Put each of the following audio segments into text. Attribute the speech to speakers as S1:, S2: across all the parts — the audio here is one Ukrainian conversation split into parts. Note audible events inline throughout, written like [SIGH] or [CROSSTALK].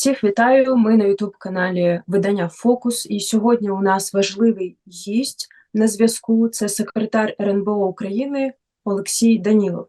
S1: Всіх вітаю. Ми на youtube каналі Видання Фокус. І сьогодні у нас важливий гість на зв'язку. Це секретар РНБО України Олексій Данілов.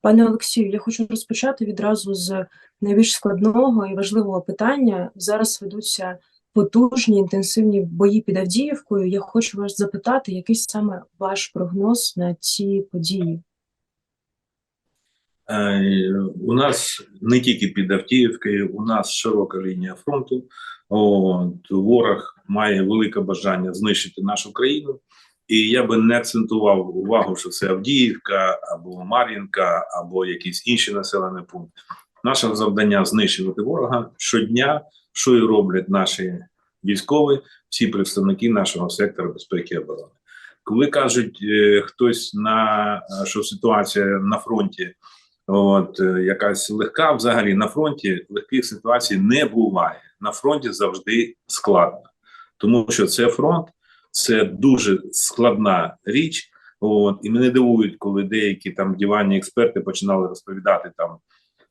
S1: Пане Олексію, я хочу розпочати відразу з найбільш складного і важливого питання. Зараз ведуться потужні інтенсивні бої під Авдіївкою. Я хочу вас запитати, який саме ваш прогноз на ці події?
S2: Е, У нас не тільки під Автіївкою, у нас широка лінія фронту. От, ворог має велике бажання знищити нашу країну. І я би не акцентував увагу, що це Авдіївка або Мар'їнка, або якийсь інший населений пункт. Наше завдання знищувати ворога щодня, що і роблять наші військові, всі представники нашого сектора безпеки і оборони. Коли кажуть е, хтось на що ситуація на фронті От е, якась легка взагалі на фронті легких ситуацій не буває. На фронті завжди складно, тому що це фронт, це дуже складна річ. От і мене дивують, коли деякі там диванні експерти починали розповідати там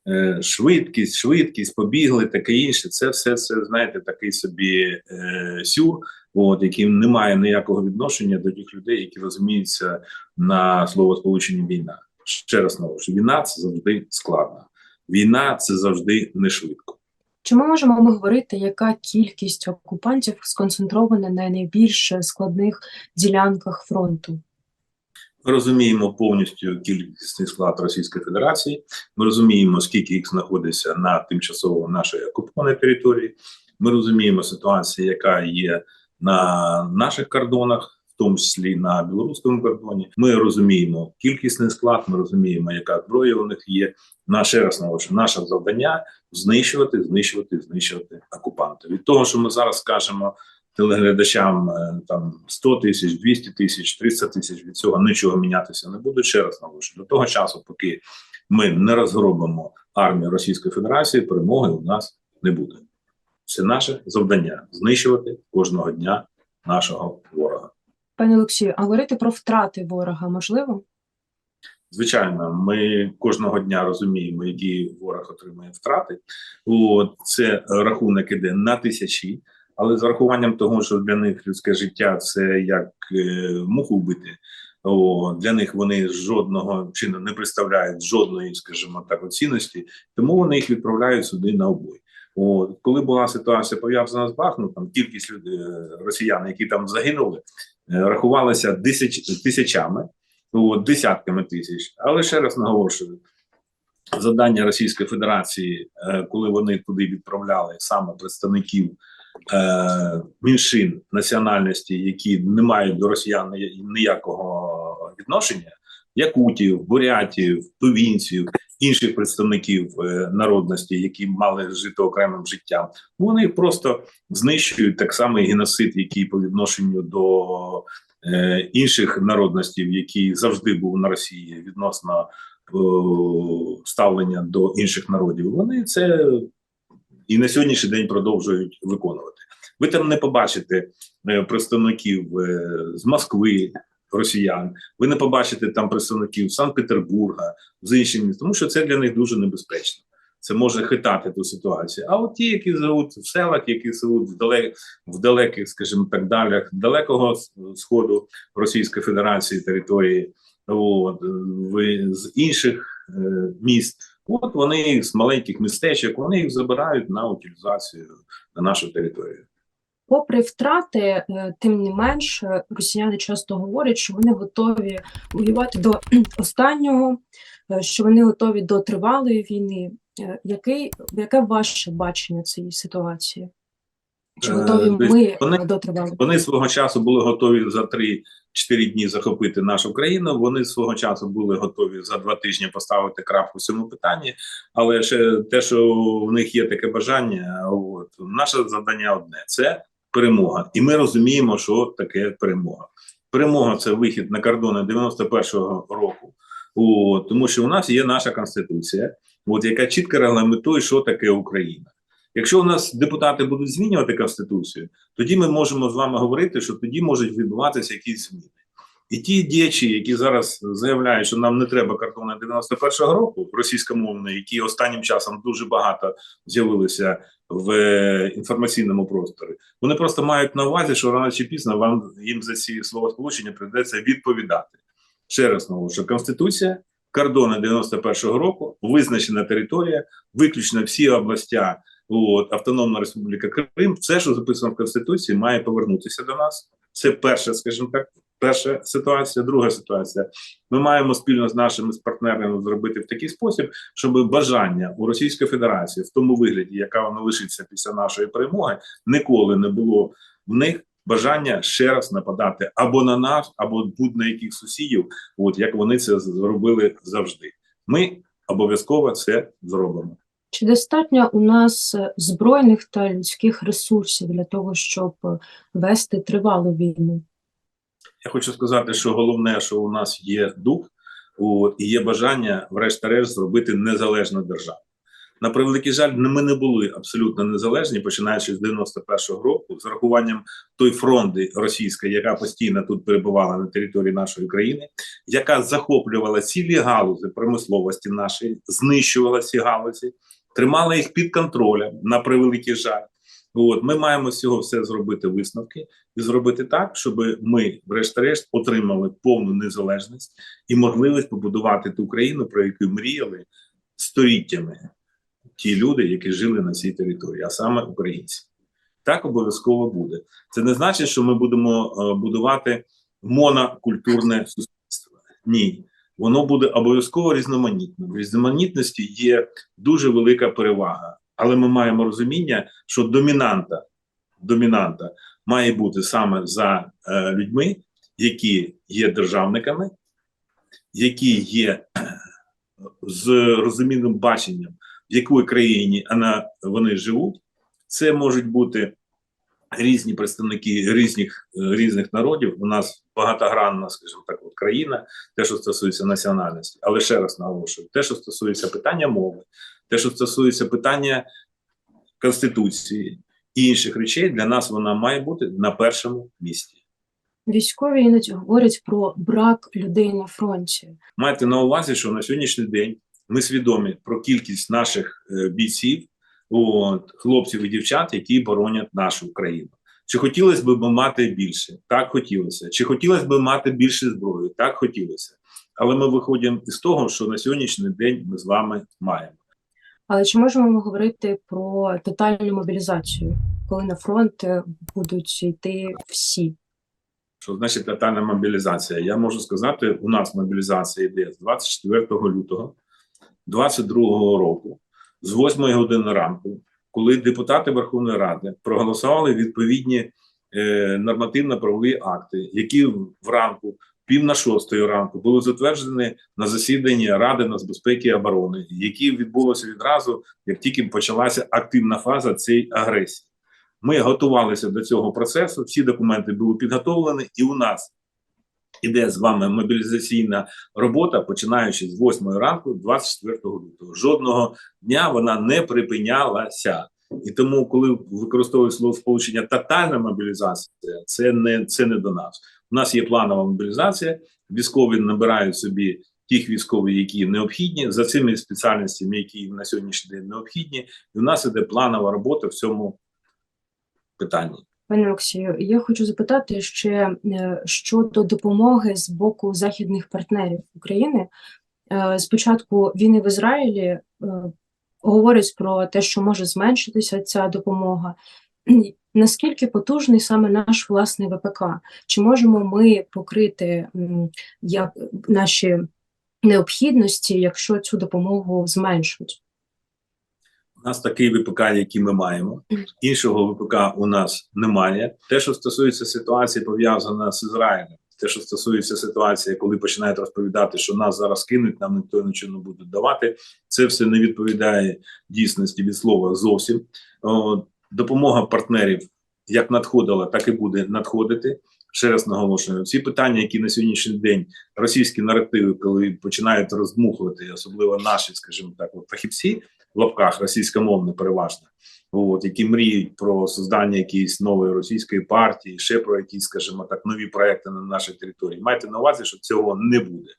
S2: е, швидкість, швидкість, побігли, таке інше. Це все це знаєте, такий собі е, сюр, от яким немає ніякого відношення до тих людей, які розуміються на словосполученні війна ще раз наголошую, війна це завжди складно. Війна це завжди не швидко.
S1: Чи ми можемо ми говорити, яка кількість окупантів сконцентрована на найбільш складних ділянках фронту?
S2: Ми розуміємо повністю кількісний склад Російської Федерації. Ми розуміємо, скільки їх знаходиться на тимчасово нашій окупованій території. Ми розуміємо ситуацію, яка є на наших кордонах. Тому числі на білоруському кордоні, ми розуміємо кількісний склад, ми розуміємо, яка зброя у них є. На ще раз наголошую, наше завдання знищувати, знищувати, знищувати окупантів. Від того, що ми зараз скажемо телеглядачам е, там 100 тисяч, 200 тисяч, 300 тисяч від цього нічого мінятися не буде. Ще раз наголошую, до того часу, поки ми не розгробимо армію Російської Федерації, перемоги у нас не буде. Це наше завдання знищувати кожного дня нашого ворога.
S1: Пане Олексію, а говорити про втрати ворога можливо?
S2: Звичайно, ми кожного дня розуміємо, які ворог отримує втрати. От це рахунок іде на тисячі, але з рахуванням того, що для них людське життя це як е, муху вбити. О, для них вони жодного чину не представляють жодної, скажімо так, оцінності, тому вони їх відправляють сюди на обой. От, коли була ситуація пов'язана з Бахмутом, кількість людей, росіян, які там загинули, е, рахувалася тисяч, тисячами, от, десятками тисяч. Але ще раз наголошую, завдання Російської Федерації, е, коли вони туди відправляли саме представників е, меншин національності, які не мають до росіян ніякого відношення, якутів, бурятів, тувінців, інших представників е, народності, які мали жити окремим життям, вони просто знищують так само і який по відношенню до е, інших народностей, які завжди був на Росії відносно е, ставлення до інших народів. Вони це і на сьогоднішній день продовжують виконувати. Ви там не побачите представників з Москви, росіян. Ви не побачите там представників Санкт-Петербурга, з інших міст, тому що це для них дуже небезпечно. Це може хитати ту ситуацію. А от ті, які живуть в селах, які живуть в, далек, в далеких, скажімо так, далях далекого сходу Російської Федерації території, от, з інших е, міст, от вони з маленьких містечок, вони їх забирають на утилізацію на нашу територію.
S1: Попри втрати, е, тим не менш, е, росіяни часто говорять, що вони готові воювати до [CLEARS THROAT] останнього, е, що вони готові до тривалої війни. Який, Яке ваше бачення цієї ситуації? Чи готові ми
S2: вони,
S1: до тривалої?
S2: Вони свого часу були готові за 3-4 дні захопити нашу країну. Вони свого часу були готові за два тижні поставити крапку в цьому питанні. Але ще те, що в них є таке бажання, от наше завдання одне це перемога, і ми розуміємо, що таке перемога. Перемога це вихід на кордони 91-го року, О, тому що у нас є наша конституція, от яка чітко регламентує, що таке Україна. Якщо у нас депутати будуть змінювати конституцію, тоді ми можемо з вами говорити, що тоді можуть відбуватися якісь зміни. І ті діячі, які зараз заявляють, що нам не треба кордони 91-го року російськомовної, які останнім часом дуже багато з'явилися в е, інформаційному просторі, вони просто мають на увазі, що рано чи пізно вам їм за ці словосполучення прийдеться відповідати. Ще раз що Конституція, кордони 91-го року, визначена територія, виключно всі областя, от, Автономна Республіка Крим, все, що записано в Конституції, має повернутися до нас. Це перша, скажімо так, перша ситуація. Друга ситуація. Ми маємо спільно з нашими партнерами зробити в такий спосіб, щоб бажання у Російської Федерації в тому вигляді, яка вона лишиться після нашої перемоги, ніколи не було в них бажання ще раз нападати або на нас, або будь-на яких сусідів, от як вони це зробили завжди. Ми обов'язково це зробимо.
S1: Чи достатньо у нас збройних та людських ресурсів для того, щоб вести тривалу війну?
S2: Я хочу сказати, що головне, що у нас є дух, і є бажання, врешті-решт, зробити незалежну державу. На превеликий жаль, ми не були абсолютно незалежні, починаючи з 91-го року, з урахуванням той фронти російської, яка постійно тут перебувала на території нашої країни, яка захоплювала цілі галузи промисловості нашої, знищувала ці галузі, тримала їх під контролем на превеликий жаль. От ми маємо з цього все зробити висновки і зробити так, щоб ми, врешті-решт, отримали повну незалежність і можливість побудувати ту країну, про яку мріяли століттями ті люди, які жили на цій території, а саме українці. Так обов'язково буде. Це не значить, що ми будемо е, будувати монокультурне суспільство. Ні, воно буде обов'язково різноманітним. В різноманітності є дуже велика перевага, але ми маємо розуміння, що домінанта, домінанта має бути саме за е, людьми, які є державниками, які є з розумінним баченням, в якій країні вона, вони живуть. Це можуть бути різні представники різних, е, різних народів. У нас багатогранна, скажімо так, от країна, те, що стосується національності. Але ще раз наголошую, те, що стосується питання мови, те, що стосується питання конституції і інших речей, для нас вона має бути на першому місці.
S1: Військові іноді говорять про брак людей на фронті.
S2: Майте на увазі, що на сьогоднішній день ми свідомі про кількість наших е, бійців, от, хлопців і дівчат, які боронять нашу країну. Чи хотілося б мати більше? Так хотілося. Чи хотілося б мати більше зброї? Так хотілося. Але ми виходимо із того, що на сьогоднішній день ми з вами маємо.
S1: Але чи можемо ми говорити про тотальну мобілізацію, коли на фронт е, будуть йти всі?
S2: Що значить тотальна мобілізація? Я можу сказати, у нас мобілізація йде з 24 лютого 22 року, з 8 години ранку, коли депутати Верховної Ради проголосували відповідні е, нормативно-правові акти, які вранку, пів на шостої ранку, були затверджені на засіданні Ради нацбезпеки і оборони, які відбулося відразу, як тільки почалася активна фаза цієї агресії. Ми готувалися до цього процесу, всі документи були підготовлені, і у нас іде з вами мобілізаційна робота, починаючи з 8 ранку, 24 лютого. Жодного дня вона не припинялася. І тому, коли використовують слово сполучення тотальна мобілізація, це не це не до нас. У нас є планова мобілізація. Військові набирають собі тих військових, які необхідні, за цими спеціальностями, які на сьогоднішній день необхідні, і у нас іде планова робота в цьому питанні.
S1: Пане Олексію, я хочу запитати ще е, щодо допомоги з боку західних партнерів України. Е, Спочатку війни в Ізраїлі е, говорять про те, що може зменшитися ця допомога. Наскільки потужний саме наш власний ВПК? Чи можемо ми покрити як наші необхідності, якщо цю допомогу зменшують?
S2: У нас такий ВПК, який ми маємо. Іншого ВПК у нас немає. Те, що стосується ситуації, пов'язана з Ізраїлем, те, що стосується ситуації, коли починають розповідати, що нас зараз кинуть, нам ніхто нічого не буде давати. Це все не відповідає дійсності від слова зовсім. Допомога партнерів як надходила, так і буде надходити. Ще раз наголошую, всі питання, які на сьогоднішній день російські наративи, коли починають роздмухувати, особливо наші, скажімо так, фахівці, в лапках російськомовне переважно, от, які мріють про создання якоїсь нової російської партії, ще про якісь, скажімо так, нові проекти на нашій території. Майте на увазі, що цього не буде.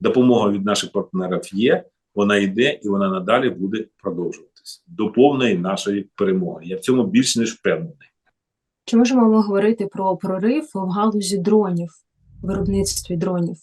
S2: Допомога від наших партнерів є, вона йде і вона надалі буде продовжуватися до повної нашої перемоги. Я в цьому більш ніж впевнений.
S1: Чи можемо ми говорити про прорив в галузі дронів, виробництві дронів?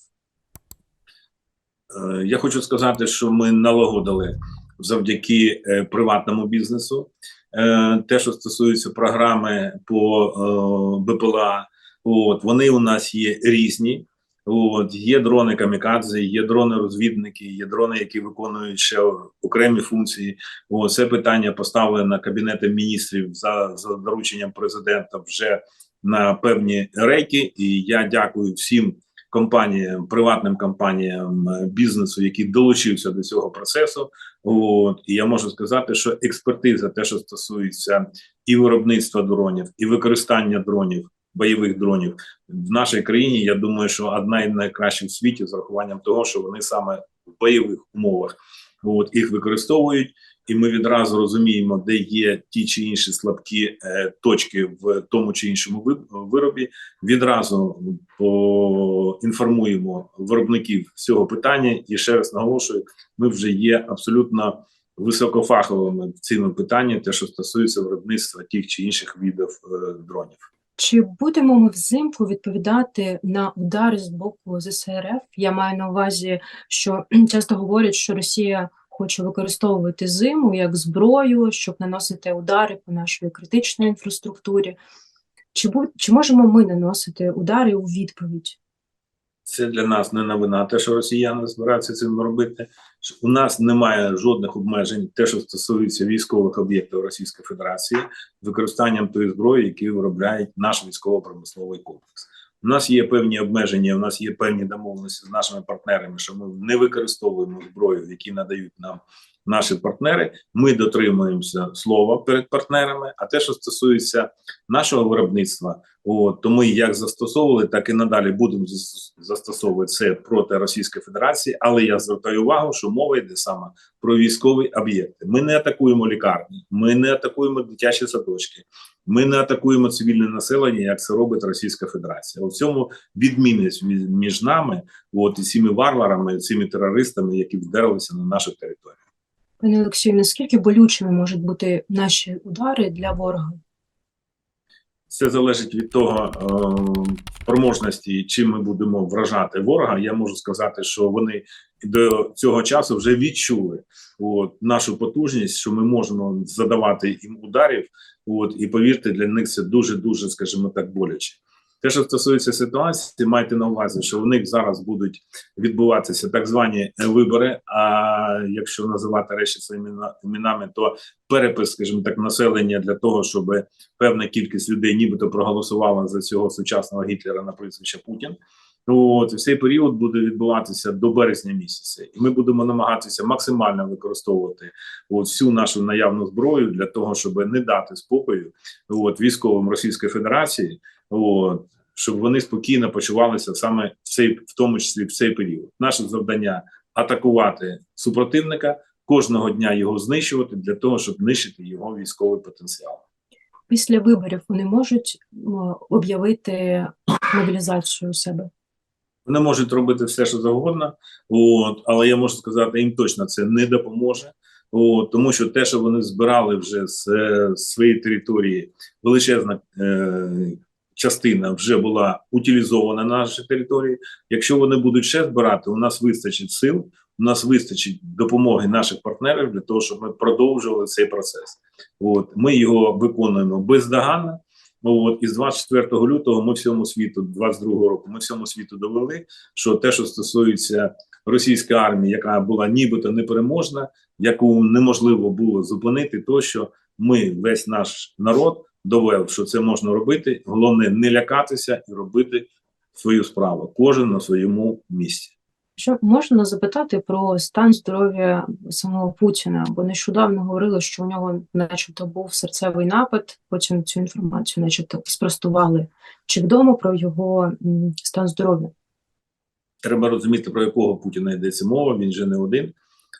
S2: Е, Я хочу сказати, що ми налагодили завдяки е, приватному бізнесу е, те, що стосується програми по БПЛА. От вони у нас є різні. От є дрони камікадзе, є дрони розвідники, є дрони, які виконують ще окремі функції. О, це питання поставлено кабінетом міністрів за, за дорученням президента вже на певні рейки. І я дякую всім компаніям, приватним компаніям е, бізнесу, які долучився до цього процесу. От і я можу сказати, що експертиза, те, що стосується і виробництва дронів, і використання дронів, бойових дронів в нашій країні. Я думаю, що одна із найкращих в світі з урахуванням того, що вони саме в бойових умовах от їх використовують. І ми відразу розуміємо, де є ті чи інші слабкі е, точки в тому чи іншому виробі. Відразу поінформуємо виробників цього питання. І ще раз наголошую, ми вже є абсолютно високофаховими цьому питанні, те, що стосується виробництва тих чи інших видів е, дронів.
S1: Чи будемо ми взимку відповідати на удари з боку ЗСРФ? Я маю на увазі, що [CLEARS THROAT] часто говорять, що Росія хоче використовувати зиму як зброю, щоб наносити удари по нашій критичній інфраструктурі. Чи, бу- чи можемо ми наносити удари у відповідь?
S2: Це для нас не новина, те, що росіяни збираються цим робити. У нас немає жодних обмежень, те, що стосується військових об'єктів Російської Федерації, використанням тої зброї, які виробляє наш військово-промисловий комплекс. У нас є певні обмеження, у нас є певні домовленості з нашими партнерами, що ми не використовуємо зброю, які надають нам наші партнери. Ми дотримуємося слова перед партнерами. А те, що стосується нашого виробництва, От, то ми як застосовували, так і надалі будемо застосовувати це проти Російської Федерації. Але я звертаю увагу, що мова йде саме про військові об'єкти. Ми не атакуємо лікарні, ми не атакуємо дитячі садочки, ми не атакуємо цивільне населення, як це робить Російська Федерація. У цьому відмінність між- нами, от і цими варварами, цими терористами, які вдерлися на нашу територію.
S1: Пане Олексію, наскільки болючими можуть бути наші удари для ворога?
S2: Це залежить від того е, спроможності, чим ми будемо вражати ворога. Я можу сказати, що вони до цього часу вже відчули от, нашу потужність, що ми можемо задавати їм ударів. От, і повірте, для них це дуже дуже, скажімо так, боляче. Те, що стосується ситуації, майте на увазі, що у них зараз будуть відбуватися так звані е, вибори. А якщо називати речі своїми іменами, то перепис, скажімо так, населення для того, щоб певна кількість людей нібито проголосувала за цього сучасного Гітлера на прізвище Путін. От цей період буде відбуватися до березня місяця, і ми будемо намагатися максимально використовувати от всю нашу наявну зброю для того, щоб не дати спокою от військовим Російської Федерації, от щоб вони спокійно почувалися саме в цей, в тому числі в цей період. Наше завдання атакувати супротивника кожного дня його знищувати для того, щоб нищити його військовий потенціал.
S1: Після виборів вони можуть об'явити мобілізацію у себе.
S2: Вони можуть робити все, що завгодно, от, але я можу сказати, їм точно це не допоможе. От, тому що те, що вони збирали вже з е, своєї території, величезна е, частина вже була утилізована на нашій території. Якщо вони будуть ще збирати, у нас вистачить сил, у нас вистачить допомоги наших партнерів для того, щоб ми продовжували цей процес. От, ми його виконуємо бездоганно. От, і з 24 лютого ми всьому світу, 22 року, ми всьому світу довели, що те, що стосується російської армії, яка була нібито непереможна, яку неможливо було зупинити, то що ми, весь наш народ, довели, що це можна робити. Головне не лякатися і робити свою справу, кожен на своєму місці.
S1: Що можна запитати про стан здоров'я самого Путіна? Бо нещодавно говорили, що у нього, начебто, був серцевий напад. Потім цю інформацію, начебто, спростували. Чи відомо про його стан здоров'я?
S2: Треба розуміти, про якого Путіна йдеться мова. Він же не один.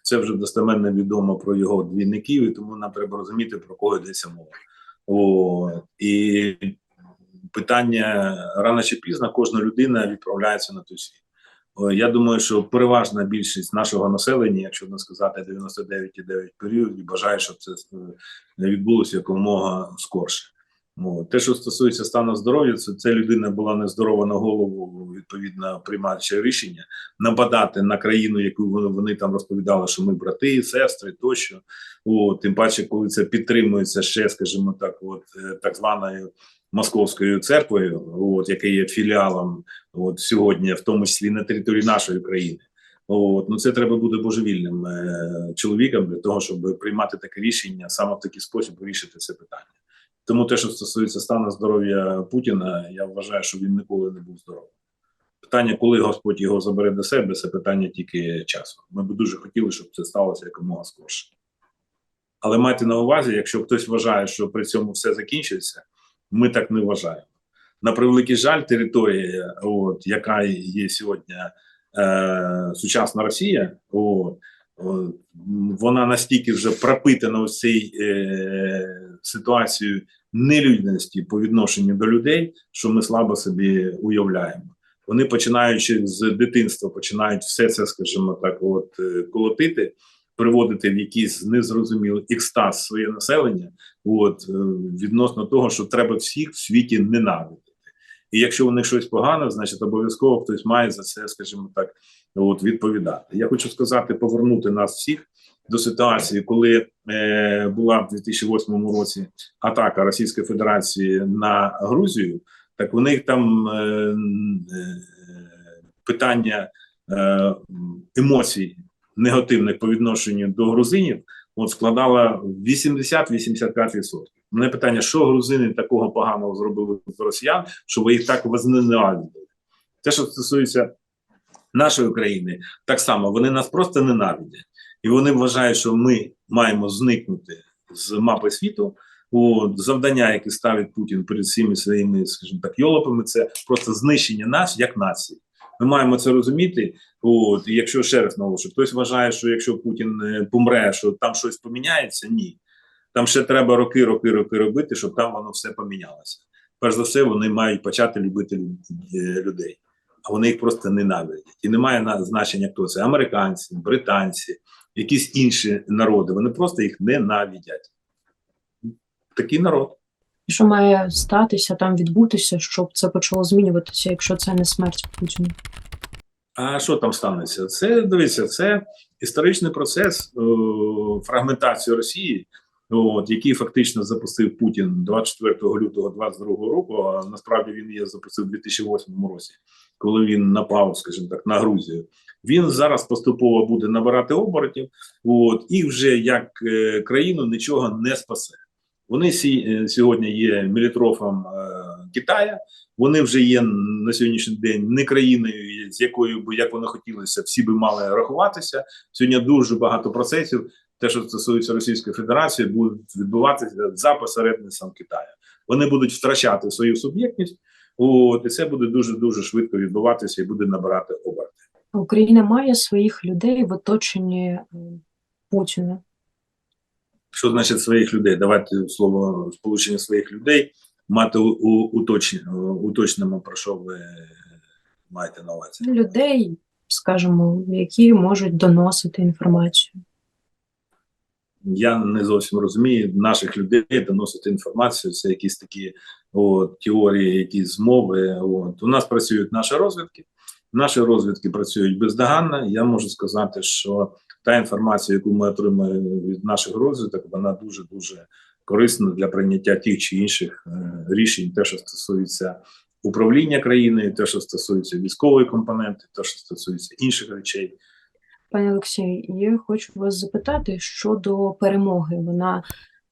S2: Це вже достеменно відомо про його двійників, і тому нам треба розуміти, про кого йдеться мова. О, і питання рано чи пізно кожна людина відправляється на той світ. Я думаю, що переважна більшість нашого населення, якщо не сказати 99,9 період, бажає, щоб це е, відбулося якомога скорше. О, те, що стосується стану здоров'я, це, це людина була нездорова на голову, відповідно приймаючи рішення нападати на країну, яку вони, вони там розповідали, що ми брати, сестри тощо. О, тим паче, коли це підтримується ще, скажімо так, от е, так званою московською церквою, от яка є філіалом от сьогодні, в тому числі на території нашої країни. От, ну це треба бути божевільним е, чоловіком для того, щоб приймати таке рішення саме в такий спосіб вирішити це питання. Тому те, що стосується стану здоров'я Путіна, я вважаю, що він ніколи не був здоровий. Питання, коли Господь його забере до себе, це питання тільки часу. Ми б дуже хотіли, щоб це сталося якомога скорше. Але майте на увазі, якщо хтось вважає, що при цьому все закінчиться, ми так не вважаємо. На превеликий жаль, територія, от, яка є сьогодні е, сучасна Росія, от, вона настільки вже пропитана ось цією е, ситуацією нелюдності по відношенню до людей, що ми слабо собі уявляємо. Вони починаючи з дитинства, починають все це, скажімо так, от е, колотити, приводити в якийсь незрозумілий екстаз своє населення, от е, відносно того, що треба всіх в світі ненавидити. І якщо у них щось погано, значить обов'язково хтось має за це, скажімо так, от відповідати. Я хочу сказати, повернути нас всіх до ситуації, коли е, була в 2008 році атака Російської Федерації на Грузію. Так у них там е, е, питання е, емоцій негативних по відношенню до грузинів от складало 80-85%. Мене питання, що грузини такого поганого зробили з росіян, що ви їх так возненавидили? Те, що стосується нашої країни, так само вони нас просто ненавидять, і вони вважають, що ми маємо зникнути з мапи світу. От, завдання, які ставить Путін перед всіми своїми, скажімо так, йолопами, це просто знищення нас як нації. Ми маємо це розуміти. От, і якщо ще раз наголошую, хтось вважає, що якщо Путін е, помре, що там щось поміняється, ні. Там ще треба роки, роки, роки робити, щоб там воно все помінялося. Перш за все, вони мають почати любити е, людей, а вони їх просто ненавидять. І немає на- значення, хто це американці, британці, якісь інші народи. Вони просто їх ненавидять. Такий народ.
S1: І що має статися там відбутися, щоб це почало змінюватися, якщо це не смерть Путіна?
S2: А що там станеться? Це дивіться, це історичний процес о, фрагментації Росії, от, який фактично запустив Путін 24 лютого 22 року. А насправді він її запустив у 2008 році, коли він напав, скажімо так, на Грузію. Він зараз поступово буде набирати оборотів, от, і вже як е, країну нічого не спасе. Вони сі, е, сьогодні є мілітрофом е, Китая. Вони вже є на сьогоднішній день не країною, з якою би як вони хотілося, всі би мали рахуватися. Сьогодні дуже багато процесів. Те, що стосується Російської Федерації, будуть відбуватися за посередництвом Китаю. Вони будуть втрачати свою суб'єктність. І це буде дуже дуже швидко відбуватися і буде набирати оберти.
S1: Україна має своїх людей в оточенні е, Путіна.
S2: Що значить своїх людей? Давайте слово сполучення своїх людей мати у, у, уточнення, уточнимо, про що ви маєте на увазі.
S1: Людей, скажімо, які можуть доносити інформацію.
S2: Я не зовсім розумію наших людей доносити інформацію. Це якісь такі от, теорії, якісь змови. От. У нас працюють наші розвідки. Наші розвідки працюють бездоганно. Я можу сказати, що та інформація, яку ми отримуємо від наших розвідок, вона дуже дуже корисна для прийняття тих чи інших е, рішень, те, що стосується управління країною, те, що стосується військової компоненти, те, що стосується інших речей.
S1: Пане Олексій, я хочу вас запитати щодо перемоги. Вона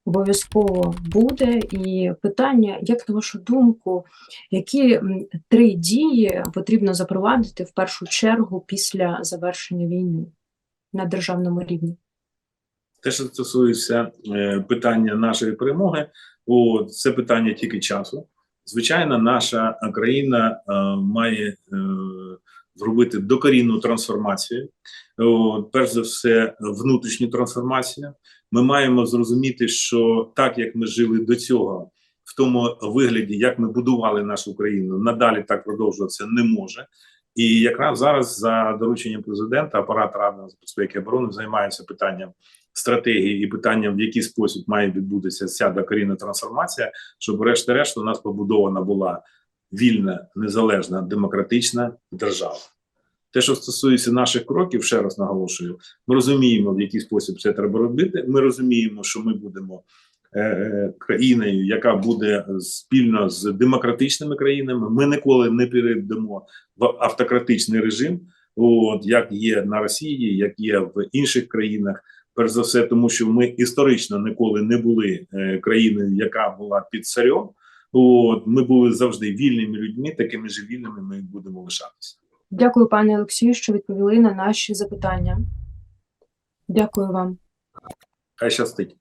S1: обов'язково буде. І питання, як на вашу думку, які три дії потрібно запровадити в першу чергу після завершення війни на державному рівні?
S2: Те, що стосується е, питання нашої перемоги, о, це питання тільки часу. Звичайно, наша країна е, має е, зробити докорінну трансформацію. От, перш за все, внутрішню трансформацію. Ми маємо зрозуміти, що так як ми жили до цього, в тому вигляді, як ми будували нашу країну, надалі так продовжуватися не може. І якраз зараз за дорученням президента апарат Ради з безпеки і оборони займається питанням стратегії і питанням, в який спосіб має відбутися ця докорінна трансформація, щоб, врешті-решт, у нас побудована була вільна, незалежна, демократична держава. Те, що стосується наших кроків, ще раз наголошую, ми розуміємо, в який спосіб це треба робити. Ми розуміємо, що ми будемо е, е, країною, яка буде спільно з демократичними країнами. Ми ніколи не перейдемо в автократичний режим, от як є на Росії, як є в інших країнах. Перш за все, тому що ми історично ніколи не були е, країною, яка була під царем. От ми були завжди вільними людьми, такими ж вільними ми будемо лишатися.
S1: Дякую, пане Олексію, що відповіли на наші запитання. Дякую вам.
S2: Хай щастить.